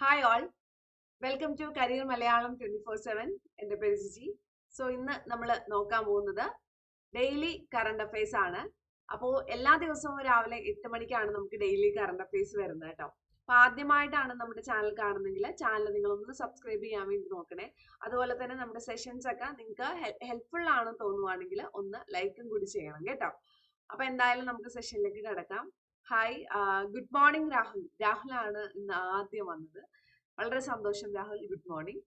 Hi all welcome to career Malayalam twenty four seven എന്റെ പേര് Jiji. So ഇന്ന് നമ്മൾ നോക്കാൻ പോകുന്നത് ഡെയിലി കറണ്ട് അഫയേഴ്സ് ആണ്. അപ്പോൾ എല്ലാ ദിവസവും രാവിലെ എട്ട് മണിക്കാണ് നമുക്ക് ഡെയിലി കറണ്ട് അഫയേഴ്സ് വരുന്നത് കേട്ടോ. അപ്പൊ ആദ്യമായിട്ടാണ് നമ്മുടെ ചാനൽ കാണുന്നെങ്കിൽ ചാനൽ നിങ്ങൾ ഒന്ന് സബ്സ്ക്രൈബ് ചെയ്യാൻ വേണ്ടി നോക്കണേ. അതുപോലെ തന്നെ നമ്മുടെ സെഷൻസ് ഒക്കെ നിങ്ങൾക്ക് ഹെൽപ്ഫുൾ ആണെന്ന് തോന്നുവാണെങ്കിൽ ഒന്ന് ലൈക്കും കൂടി ചെയ്യണം കേട്ടോ. അപ്പോൾ എന്തായാലും നമുക്ക് സെഷനിലേക്ക് കിടക്കാം. Hi good morning Rahul. രാഹുലാണ് ഇന്ന് ആദ്യം വന്നത്. വളരെ സന്തോഷം രാഹുൽ. ഗുഡ് മോർണിംഗ്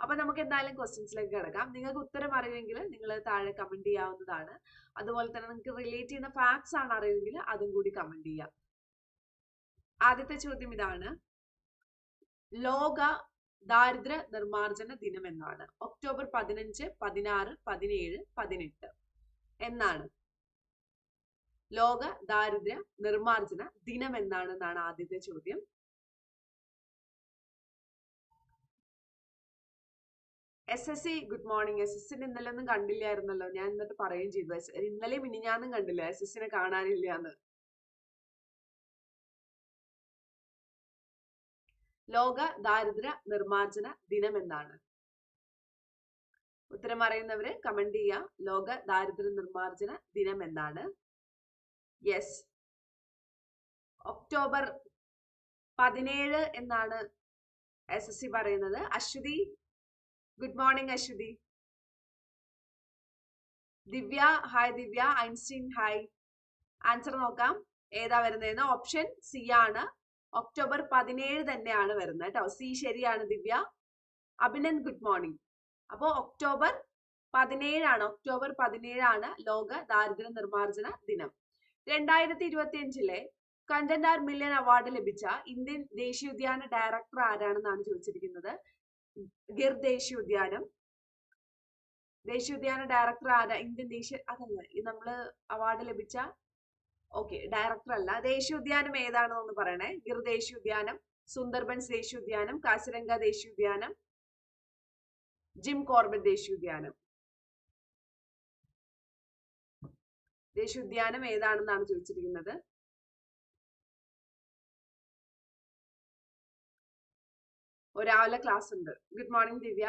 അപ്പൊ നമുക്ക് എന്തായാലും ക്വസ്റ്റ്യൻസിലേക്ക് കിടക്കാം. നിങ്ങൾക്ക് ഉത്തരം അറിയുമെങ്കിൽ നിങ്ങൾ താഴെ കമന്റ് ചെയ്യാവുന്നതാണ്. അതുപോലെ തന്നെ നിങ്ങൾക്ക് റിലേറ്റ് ചെയ്യുന്ന ഫാക്ട്സ് ആണ് അറിയുമെങ്കിൽ അതും കൂടി കമന്റ് ചെയ്യാം. ആദ്യത്തെ ചോദ്യം ഇതാണ്. ലോക ദാരിദ്ര്യ നിർമ്മാർജന ദിനം എന്നാണ്. ഒക്ടോബർ പതിനഞ്ച് പതിനാറ് പതിനേഴ് പതിനെട്ട്. എന്നാണ്. ലോക ദാരിദ്ര്യ നിർമാർജന ദിനം എന്നാണ് ആദ്യത്തെ ചോദ്യം. S S C good morning S S ഇന്നലെ ഒന്നും കണ്ടില്ലായിരുന്നല്ലോ. ഞാൻ എന്നിട്ട് പറയുകയും ചെയ്തു. ഇന്നലെ മിനിഞ്ഞാന്നും കണ്ടില്ല. എസ് എസ് സിനെ കാണാനില്ല എന്ന് ലോക ദാരിദ്ര്യ നിർമ്മാർജന ദിനം എന്നാണ് ഉത്തരം അറിയുന്നവര് കമന്റ് ചെയ്യുക. ലോക ദാരിദ്ര നിർമാർജന ദിനം എന്നാണ് യെസ് ഒക്ടോബർ പതിനേഴ് എന്നാണ് എസ് എസ് സി പറയുന്നത്. Aswathi good morning Aswathi. Divya hi Divya. Einstein hi answer നോക്കാം. ഏതാ വരുന്നതെന്ന്? ഓപ്ഷൻ സി ആണ്. ഒക്ടോബർ പതിനേഴ് തന്നെയാണ് വരുന്നത് കേട്ടോ സി ശരിയാണ് ദിവ്യ. അഭിനന്ദ് ഗുഡ് മോർണിംഗ് അപ്പോൾ ഒക്ടോബർ പതിനേഴാണ്. ഒക്ടോബർ പതിനേഴാണ് ലോക ദാരിദ്ര്യ നിർമ്മാർജന ദിനം. രണ്ടായിരത്തി ഇരുപത്തി അഞ്ചിലെ ആർ മില്യൺ അവാർഡ് ലഭിച്ച ഇന്ത്യൻ ദേശീയോദ്യാന ഡയറക്ടർ ആരാണെന്നാണ് ചോദിച്ചിരിക്കുന്നത്? ഗിർ ദേശീയോദ്യാനം. ദേശീയോദ്യാന ഡയറക്ടർ ആരാ? ഇന്ത്യൻ ദേശീയ അതല്ല നമ്മൾ അവാർഡ് ലഭിച്ച ഓക്കെ ഡയറക്ടർ അല്ല. ദേശീയോദ്യാനം ഏതാണെന്നൊന്ന് പറയണേ. ഗിർ ദേശീയോദ്യാനം സുന്ദർബൻസ് ദേശീയോദ്യാനം കാസിരംഗ ദേശീയോദ്യാനം ജിം കോർബറ്റ് ദേശീയോദ്യാനം. ദേശീയോദ്യാനം ഏതാണെന്നാണ് ചോദിച്ചിരിക്കുന്നത്? രാവിലെ ക്ലാസ് ഉണ്ട്. Good morning Divya.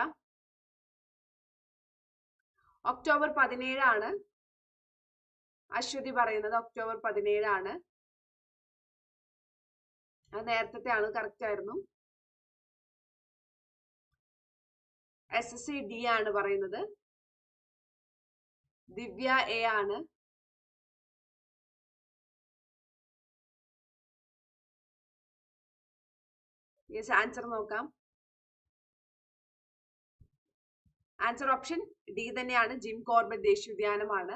ഒക്ടോബർ പതിനേഴാണ്. അശ്വതി പറയുന്നത് ഒക്ടോബർ പതിനേഴാണ്. അത് നേരത്തെ ആണ് കറക്റ്റ് ആയിരുന്നു. എസ് എസ് സി ഡി ആണ് പറയുന്നത്. ദിവ്യ എ ആണ്. യെസ് ആൻസർ നോക്കാം. ആൻസർ ഓപ്ഷൻ ഡി തന്നെയാണ്. ജിം കോർബറ്റ് ദേശീയോദ്യാനമാണ്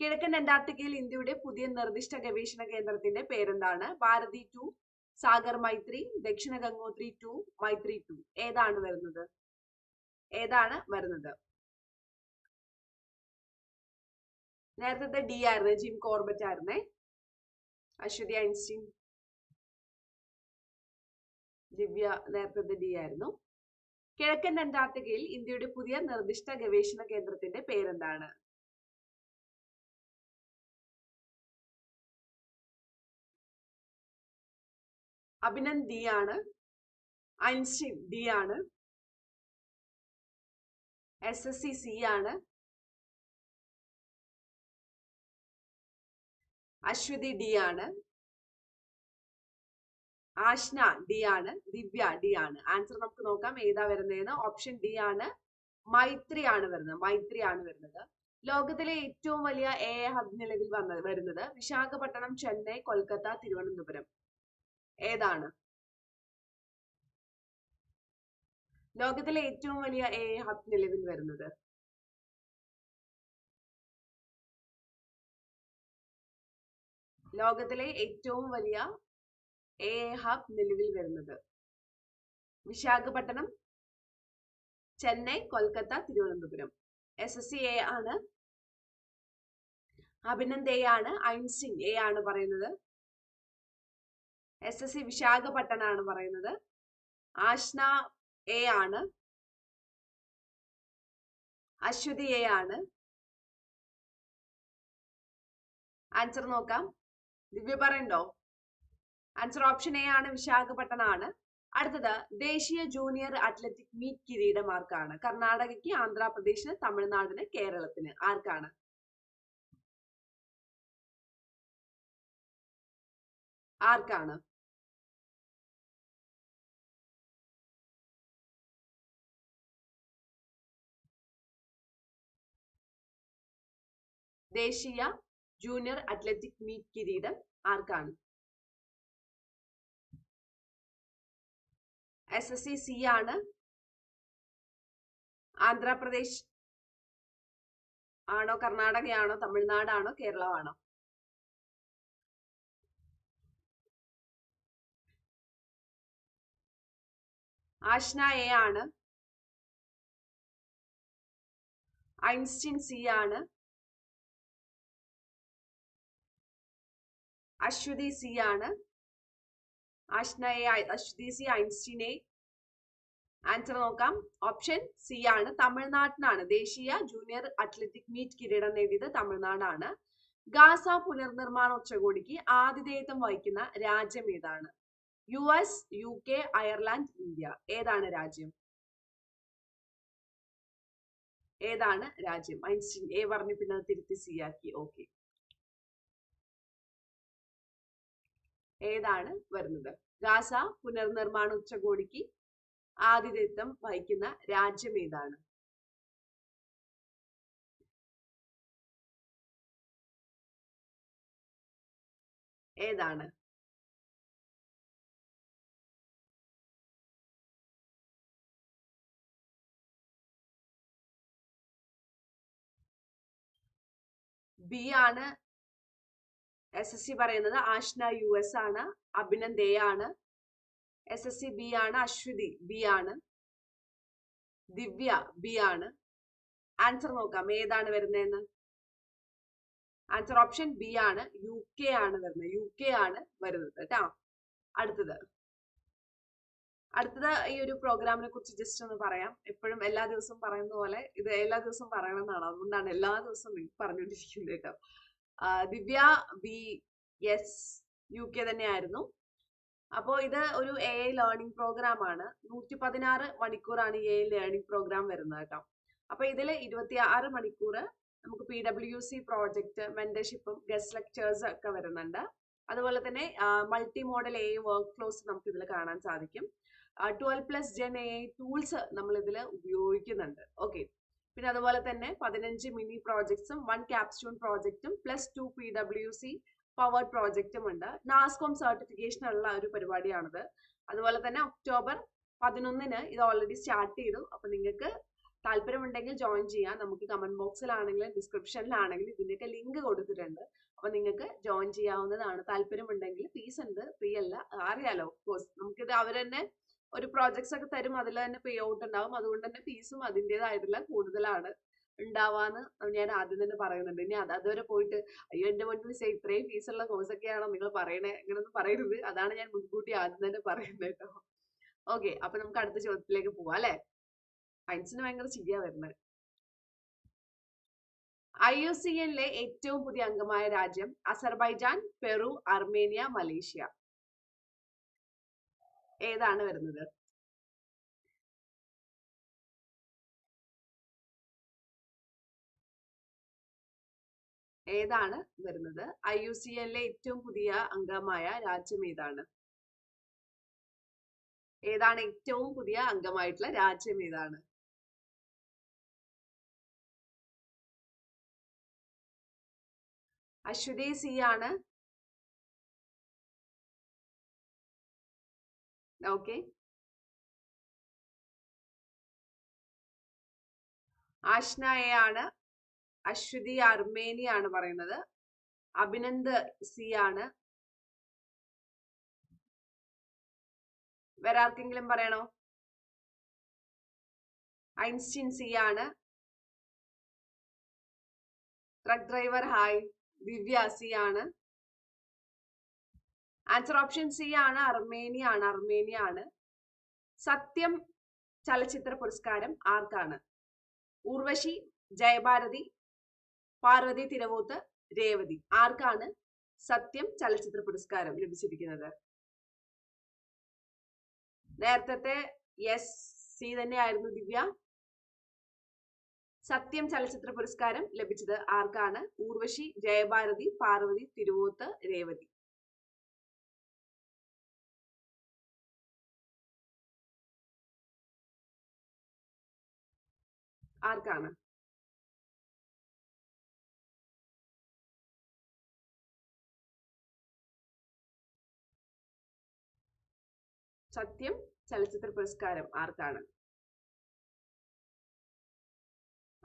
കിഴക്കൻ അന്റാർട്ടിക്കയിൽ ഇന്ത്യയുടെ പുതിയ നിർദ്ദിഷ്ട ഗവേഷണ കേന്ദ്രത്തിന്റെ പേരെന്താണ്? ഭാരതി ടു സാഗർ മൈത്രി ദക്ഷിണ ഗംഗോത്രി ടു മൈത്രി ടു. ഏതാണ് വരുന്നത്? ഏതാണ് വരുന്നത്? നേരത്തെ ഡി ആയിരുന്നു ജിം കോർബറ്റ് ആയിരുന്നേ. അശ്വതി ഐൻസ്റ്റീൻ. ദിവ്യ ഡി ആയിരുന്നു കിഴക്കൻ അന്റാർട്ടിക്കയിൽ ഇന്ത്യയുടെ പുതിയ നിർദ്ദിഷ്ട ഗവേഷണ കേന്ദ്രത്തിന്റെ പേരെന്താണ്? അഭിനന്ദ് ഡി ആണ്. ഐൻസ്റ്റീൻ ഡി ആണ്. എസ് എസ് സി സി ആണ്. അശ്വതി ഡി ആണ്. ആഷ്ന ഡി ആണ്. ദിവ്യ ഡി ആണ്. ആൻസർ നമുക്ക് നോക്കാം. ഏതാ വരുന്നതെന്ന്? ഓപ്ഷൻ ഡി ആണ്. മൈത്രി ആണ് വരുന്നത്. മൈത്രി ആണ് വരുന്നത്. ലോകത്തിലെ ഏറ്റവും വലിയ എ ഹബ് നിലവിൽ വന്നത് വരുന്നത് വിശാഖപട്ടണം ചെന്നൈ കൊൽക്കത്ത തിരുവനന്തപുരം. ഏതാണ്? ലോകത്തിലെ ഏറ്റവും വലിയ എ ഹബ് നിലവിൽ വരുന്നത്. ലോകത്തിലെ ഏറ്റവും വലിയ എ ഹബ് നിലവിൽ വരുന്നത്. Visakhapatnam Chennai Kolkata Thiruvananthapuram. S S C A ആണ്. അഭിനന്ദ് എ ആണ്. ഐൻസിൻ എ ആണ് പറയുന്നത്. എസ് എസ് സി വിശാഖപട്ടണം ആണ് പറയുന്നത്. ആഷ്ന എ ആണ്. അശ്വതി എ ആണ്. ആൻസർ നോക്കാം. ദിവ്യ പറയണ്ടോ ആൻസർ ഓപ്ഷൻ എ ആണ് വിശാഖപട്ടണം ആണ് അടുത്തത് ദേശീയ ജൂനിയർ അത്ലറ്റിക് മീറ്റ് കിരീടം ആർക്കാണ്? കർണാടകയ്ക്ക് ആന്ധ്രാപ്രദേശിന് തമിഴ്നാടിന് കേരളത്തിന്. ആർക്കാണ്? ആർക്കാണ്? ദേശീയ ജൂനിയർ അത്ലറ്റിക് മീറ്റ് കിരീടം ആർക്കാണ്? എസ് എസ് സി സി ആണ്. ആന്ധ്രാപ്രദേശ് ആണോ കർണാടകയാണോ തമിഴ്നാടാണോ കേരളമാണോ? ആഷ്ന എ ആണ്. ഐൻസ്റ്റീൻ സി ആണ്. അശ്വതി സി ആണ്. ആഷ്ന എ അശ്വതി സി ഐൻസ്റ്റീനെ ആൻസർ നോക്കാം. ഓപ്ഷൻ സി ആണ്. തമിഴ്നാട്ടിനാണ്. ദേശീയ ജൂനിയർ അത്ലറ്റിക് മീറ്റ് കിരീടം നേടിയത് തമിഴ്നാടാണ്. ഗാസ പുനർനിർമ്മാണ ഉച്ചകോടിക്ക് ആതിഥേയത്വം വഹിക്കുന്ന രാജ്യം ഏതാണ്? U S U K Ireland India ഏതാണ് രാജ്യം? ഏതാണ് രാജ്യം? ഐൻസ്റ്റീൻ എ പറഞ്ഞു പിന്നെ തിരുത്തി സി ആക്കി. ഓക്കെ ഏതാണ് വരുന്നത്? ഗാസ പുനർനിർമ്മാണ ഉച്ചകോടിക്ക് ആതിഥ്യത്വം വഹിക്കുന്ന രാജ്യം ഏതാണ്? ഏതാണ്? ബി ആണ് എസ് എസ് സി പറയുന്നത് ആഷ്ന യു എസ് ആണ് അഭിനന്ദ് എ ആണ് എസ് എസ് സി ബി ആണ് അശ്വതി ബി ആണ്. ദിവ്യ ബി ആണ്. ആൻസർ നോക്കാം ഏതാണ് വരുന്നതെന്ന്? ആൻസർ ഓപ്ഷൻ ബി ആണ് യു കെ ആണ് വരുന്നത്. യു കെ ആണ് വരുന്നത് കേട്ടോ. അടുത്തത്. അടുത്തത് ഈ ഒരു പ്രോഗ്രാമിനെ കുറിച്ച് ജസ്റ്റ് ഒന്ന് പറയാം. എപ്പോഴും എല്ലാ ദിവസവും പറയുന്ന പോലെ ഇത് എല്ലാ ദിവസവും പറയണം എന്നാണ്. അതുകൊണ്ടാണ് എല്ലാ ദിവസവും പറഞ്ഞുകൊണ്ടിരിക്കുന്നത് കേട്ടോ. Divya B S U K തന്നെയായിരുന്നു. അപ്പോൾ ഇത് ഒരു എ ഐ ലേണിംഗ് പ്രോഗ്രാം ആണ്. നൂറ്റി പതിനാറ് മണിക്കൂറാണ് ഈ എ ഐ ലേണിംഗ് പ്രോഗ്രാം വരുന്നത് കേട്ടോ. അപ്പോൾ ഇതിൽ ഇരുപത്തി ആറ് മണിക്കൂർ നമുക്ക് പി ഡബ്ല്യു സി പ്രോജക്റ്റ് മെന്റർഷിപ്പും ഗസ്റ്റ് ലെക്ചേഴ്സ് ഒക്കെ വരുന്നുണ്ട്. അതുപോലെ തന്നെ multi model A workflows നമുക്ക് ഇതിൽ കാണാൻ സാധിക്കും. Twelve plus gen A tools നമ്മൾ ഇതിൽ ഉപയോഗിക്കുന്നുണ്ട്. ഓക്കെ പിന്നെ അതുപോലെ തന്നെ പതിനഞ്ച് മിനി പ്രോജക്ട്സും one capstone പ്രോജക്റ്റും plus two P W C powered പ്രോജക്റ്റും ഉണ്ട്. നാസ്കോം സർട്ടിഫിക്കേഷൻ ഉള്ള ഒരു പരിപാടിയാണിത്. അതുപോലെ തന്നെ ഒക്ടോബർ പതിനൊന്നിന് ഇത് ഓൾറെഡി സ്റ്റാർട്ട് ചെയ്തു. അപ്പൊ നിങ്ങൾക്ക് താല്പര്യമുണ്ടെങ്കിൽ ജോയിൻ ചെയ്യാം. നമുക്ക് കമന്റ് ബോക്സിലാണെങ്കിലും ഡിസ്ക്രിപ്ഷനിലാണെങ്കിലും ഇതിന്റെയൊക്കെ ലിങ്ക് കൊടുത്തിട്ടുണ്ട്. അപ്പൊ നിങ്ങൾക്ക് ജോയിൻ ചെയ്യാവുന്നതാണ്. താല്പര്യമുണ്ടെങ്കിൽ ഫീസ് ഉണ്ട്. ഫ്രീ അല്ല. അറിയാലോ കോഴ്സ് നമുക്കിത് അവർ തന്നെ ഒരു പ്രോജക്ട്സ് ഒക്കെ തരും അതിൽ തന്നെ പേ ഔട്ട് ഉണ്ടാവും. അതുകൊണ്ട് തന്നെ ഫീസും അതിന്റെതായിട്ടുള്ള കൂടുതലാണ് ഉണ്ടാവാന്ന് ഞാൻ ആദ്യം തന്നെ പറയുന്നുണ്ട്. ഇനി അത് അതുവരെ പോയിട്ട് അയ്യോ എന്റെ മുന്നിൽ മിസ് ഇത്രയും ഫീസുള്ള കോഴ്സ് ഒക്കെയാണോ നിങ്ങൾ പറയണേ? ഇങ്ങനൊന്നും പറയരുത്. അതാണ് ഞാൻ മുൻകൂട്ടി ആദ്യം തന്നെ പറയുന്നത് കേട്ടോ. ഓക്കെ അപ്പൊ നമുക്ക് അടുത്ത ചോദ്യത്തിലേക്ക് പോവാം അല്ലെ? സയൻസിന് ഭയങ്കര ചിരിയാ വരുന്നത്. ഐ യു സി എന്നിലെ ഏറ്റവും പുതിയ അംഗമായ രാജ്യം അസർബൈജാൻ പെറു അർമേനിയ മലേഷ്യ. ഏതാണ് വരുന്നത്? ഏതാണ് വരുന്നത്? ഐ യു സി എല്ലിലെ ഏറ്റവും പുതിയ അംഗമായ രാജ്യം ഏതാണ്? ഏതാണ് ഏറ്റവും പുതിയ അംഗമായിട്ടുള്ള രാജ്യം ഏതാണ്? അശ്വതി സി ആണ്. ഓക്കെ ആഷ്നയാണ് അശ്വതി അർമേനി ആണ് പറയുന്നത്. അഭിനന്ദ് സി ആണ്. വേറെ ആർക്കെങ്കിലും പറയണോ? ഐൻസ്റ്റീൻ സി ആണ്. Truck driver hi. Divya C ആണ്. ആൻസർ ഓപ്ഷൻ സി ആണ് അർമേനിയ ആണ് അർമേനിയ ആണ്. സത്യം ചലച്ചിത്ര പുരസ്കാരം ആർക്കാണ്? ഉർവശി ജയഭാരതി പാർവതി തിരവൂത്ത് രേവതി. ആർക്കാണ് സത്യം ചലച്ചിത്ര പുരസ്കാരം ലഭിച്ചിരിക്കുന്നത്? നേരത്തെ യെസ് സി തന്നെയായിരുന്നു ദിവ്യ. സത്യം ചലച്ചിത്ര പുരസ്കാരം ലഭിച്ചത് ആർക്കാണ്? ഊർവശി ജയഭാരതി പാർവതി തിരുവോത്ത് രേവതി. ആർക്കാണ് സത്യം ചലച്ചിത്ര പുരസ്കാരം ആർക്കാണ്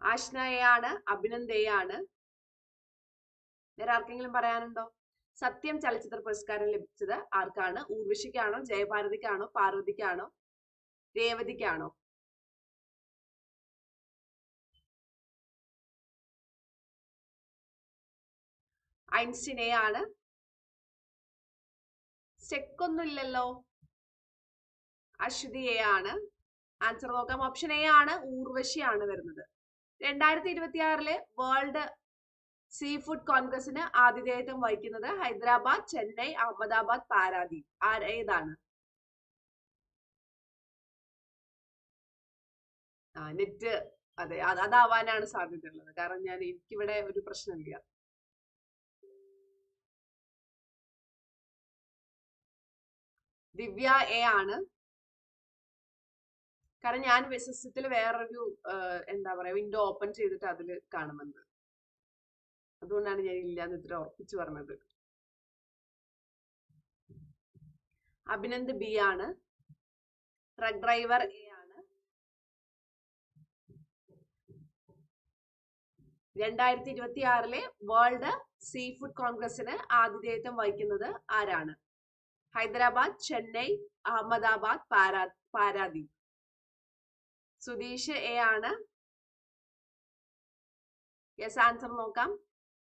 ആഷ്നയാണ് അഭിനന്ദയാണ് വേറെ ആർക്കെങ്കിലും പറയാനുണ്ടോ? സത്യം ചലച്ചിത്ര പുരസ്കാരം ലഭിച്ചത് ആർക്കാണ്? ഊർവശിക്കാണോ? ജയഭാരതിക്കാണോ പാർവതിക്കാണോ? രേവതിക്കാണോ? ഐൻസ്റ്റീനെയാണ്. സെക്കൊന്നുമില്ലല്ലോ. അശ്വതിയെയാണ്. ആൻസർ നോക്കാം. ഓപ്ഷൻ എ ആണ് ഊർവശിയാണ് വരുന്നത്. രണ്ടായിരത്തി ഇരുപത്തിയാറിലെ വേൾഡ് സീ ഫുഡ് കോൺഗ്രസിന് ആതിഥേയത്വം വഹിക്കുന്നത് ഹൈദരാബാദ് ചെന്നൈ അഹമ്മദാബാദ് പാരാദീപ് ആര് ഏതാണ്? ആ നെറ്റ്. അത് അതാവാനാണ് സാധ്യതയുള്ളത്. കാരണം ഞാൻ എനിക്കിവിടെ ഒരു പ്രശ്നമില്ല. ദിവ്യ എ ആണ്. കാരണം ഞാൻ വിശ്വസത്തിൽ വേറൊരു എന്താ പറയാ വിൻഡോ ഓപ്പൺ ചെയ്തിട്ട് അതിൽ കാണുമെന്ന്. അതുകൊണ്ടാണ് ഞാൻ ഇല്ലാന്ന് ഇത്ര ഉറപ്പിച്ചു പറഞ്ഞത്. അഭിനന്ദ് ബി ആണ്. ട്രക്ക് ഡ്രൈവർ എ ആണ്. രണ്ടായിരത്തി ഇരുപത്തി ആറിലെ വേൾഡ് സീ ഫുഡ് കോൺഗ്രസിന് ആതിഥേയത്വം വഹിക്കുന്നത് ആരാണ്? ഹൈദരാബാദ് ചെന്നൈ അഹമ്മദാബാദ് പാരാ പാരാദീപ് സുധീഷ് എ ആണ്. യെസ് ആൻസർ നോക്കാം.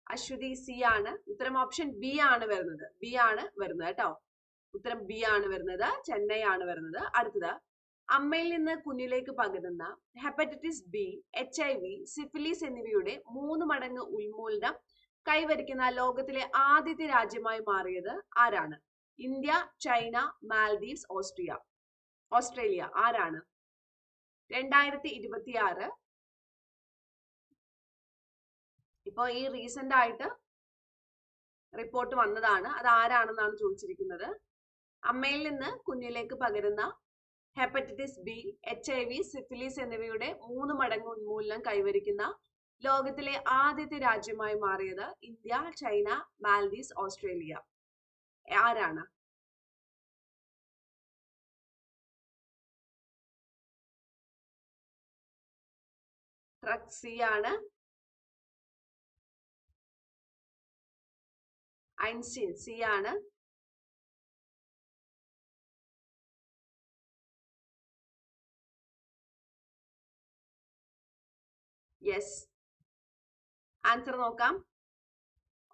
അശ്വതി സി ആണ്. ഉത്തരം ഓപ്ഷൻ ബി ആണ് വരുന്നത്. ബി ആണ് വരുന്നത് കേട്ടോ. ഉത്തരം ബി ആണ് വരുന്നത്. ചെന്നൈ ആണ് വരുന്നത്. അടുത്തത്. അമ്മയിൽ നിന്ന് കുഞ്ഞിലേക്ക് പകരുന്ന hepatitis B H I V syphilis എന്നിവയുടെ മൂന്ന് മടങ്ങ് ഉന്മൂലനം കൈവരിക്കുന്ന ലോകത്തിലെ ആദ്യത്തെ രാജ്യമായി മാറിയത് ആരാണ്? India China Maldives Austria. Australia ആരാണ്? രണ്ടായിരത്തി ഇരുപത്തി ആറ് ഇപ്പൊ ഈ റീസെന്റ് ആയിട്ട് റിപ്പോർട്ട് വന്നതാണ്. അത് ആരാണെന്നാണ് ചോദിച്ചിരിക്കുന്നത്? അമ്മയിൽ നിന്ന് കുഞ്ഞിലേക്ക് പകരുന്ന hepatitis B H I V syphilis എന്നിവയുടെ മൂന്ന് മടങ്ങ് ഉന്മൂലനം കൈവരിക്കുന്ന ലോകത്തിലെ ആദ്യത്തെ രാജ്യമായി മാറിയത് ഇന്ത്യ ചൈന മാൽദീവ്സ് ഓസ്ട്രേലിയ. ആരാണ്? ട്രക്ക് ആണ്. ഐൻസ്റ്റീൻ സി ആണ്. യെസ്. ആൻസർ നോക്കാം.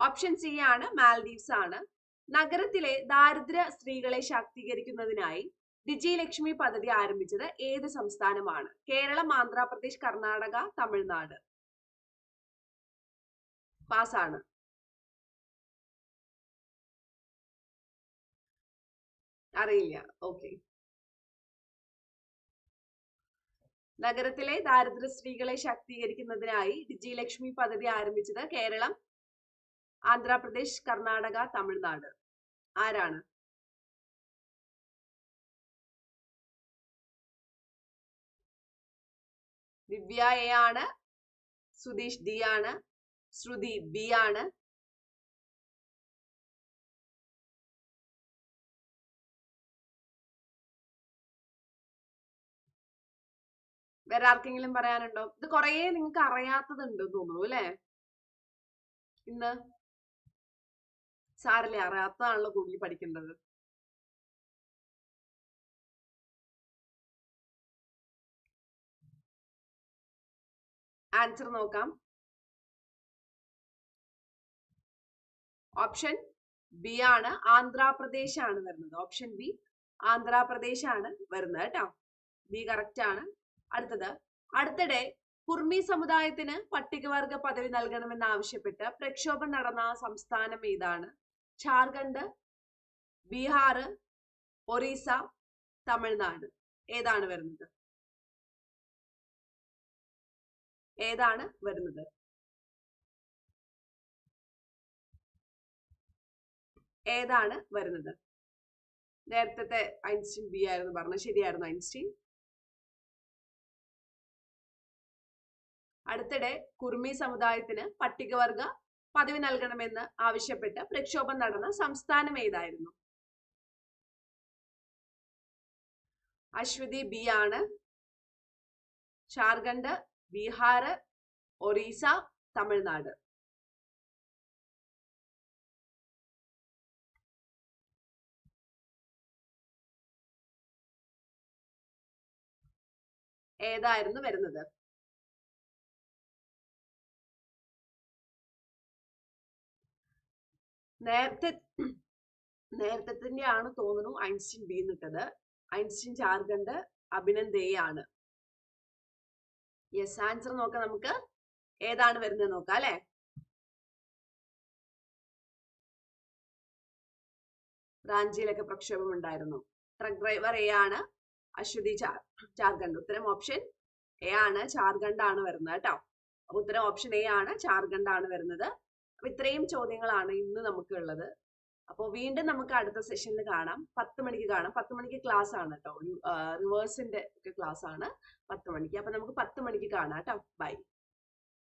ഓപ്ഷൻ സി ആണ് മാൽഡീവ്സ് ആണ്. നഗരത്തിലെ ദാരിദ്ര്യ സ്ത്രീകളെ ശാക്തീകരിക്കുന്നതിനായി വിജയലക്ഷ്മി പദ്ധതി ആരംഭിച്ചത് ഏത് സംസ്ഥാനമാണ്? കേരളം ആന്ധ്രാപ്രദേശ് കർണാടക തമിഴ്നാട്. പാസാണ് അറിയില്ല. ഓക്കെ. നഗരത്തിലെ ദാരിദ്ര്യ സ്ത്രീകളെ ശാക്തീകരിക്കുന്നതിനായി വിജയലക്ഷ്മി പദ്ധതി ആരംഭിച്ചത് കേരളം ആന്ധ്രാപ്രദേശ് കർണാടക തമിഴ്നാട്. ആരാണ്? ദിവ്യ എ ആണ് സുധീഷ് ഡി ആണ് ശ്രുതി ബി ആണ്. വേറെ ആർക്കെങ്കിലും പറയാനുണ്ടോ? ഇത് കുറെ നിങ്ങൾക്ക് അറിയാത്തതുണ്ട് തോന്നുന്നു അല്ലേ? ഇന്ന് സാരല്ലേ അറിയാത്തതാണല്ലോ കൂടുതൽ പഠിക്കേണ്ടത്? ആൻസർ നോക്കാം. ഓപ്ഷൻ ബി ആണ് ആന്ധ്രാപ്രദേശ് ആണ് വരുന്നത്. ഓപ്ഷൻ ബി ആന്ധ്രാപ്രദേശ് ആണ് വരുന്നത് കേട്ടോ. ബി കറക്റ്റ് ആണ്. അടുത്തത് അടുത്തിടെ കുർമി സമുദായത്തിന് പട്ടികവർഗ പദവി നൽകണമെന്ന് ആവശ്യപ്പെട്ട് പ്രക്ഷോഭം നടന്ന സംസ്ഥാനം ഏതാണ്? ജാർഖണ്ഡ് ബീഹാർ ഒറീസ തമിഴ്നാട്. ഏതാണ് വരുന്നത്? ഏതാണ് വരുന്നത്? ഏതാണ് വരുന്നത്? നേരത്തെ ഐൻസ്റ്റീൻ ബി ആയിരുന്നു പറഞ്ഞത്. ശരിയായിരുന്നു ഐൻസ്റ്റീൻ. അടുത്തിടെ കുർമി സമുദായത്തിന് പട്ടികവർഗ പദവി നൽകണമെന്ന് ആവശ്യപ്പെട്ട് പ്രക്ഷോഭം നടന്ന സംസ്ഥാനം ഏതായിരുന്നു? അശ്വതി ബി ആണ് ജാർഖണ്ഡ് ബീഹാർ ഒറീസ തമിഴ്നാട്. ഏതായിരുന്നു വരുന്നത്? നേരത്തെ നേരത്തെ ആണ് തോന്നുന്നു ഐൻസ്റ്റീൻ ബി എന്നിട്ടത് ഐൻസ്റ്റീൻ ജാർഖണ്ഡ് അഭിനന്ദ് ആണ് യെസ് ആൻസർ നോക്കാം നമുക്ക്. ഏതാണ് വരുന്നത് നോക്കാം അല്ലെ? റാഞ്ചിയിലൊക്കെ പ്രക്ഷോഭം ഉണ്ടായിരുന്നു. ട്രക്ക് ഡ്രൈവർ എ ആണ്. അശ്വതി ജാർഖണ്ഡ്. ഉത്തരം ഓപ്ഷൻ എ ആണ്. ജാർഖണ്ഡ് ആണ് വരുന്നത് കേട്ടോ. ഉത്തരം ഓപ്ഷൻ എ ആണ്. ജാർഖണ്ഡ് ആണ് വരുന്നത്. അപ്പൊ ഇത്രയും ചോദ്യങ്ങളാണ് ഇന്ന് നമുക്ക് ഉള്ളത് അപ്പോൾ വീണ്ടും നമുക്ക് അടുത്ത സെഷനിൽ കാണാം. പത്ത് മണിക്ക് കാണാം. പത്ത് മണിക്ക് ക്ലാസ് ആണ് കേട്ടോ റിവേഴ്സിന്റെ ഒക്കെ ക്ലാസ് ആണ് പത്ത് മണിക്ക്. അപ്പൊ നമുക്ക് പത്ത് മണിക്ക് കാണാം കേട്ടോ ബൈ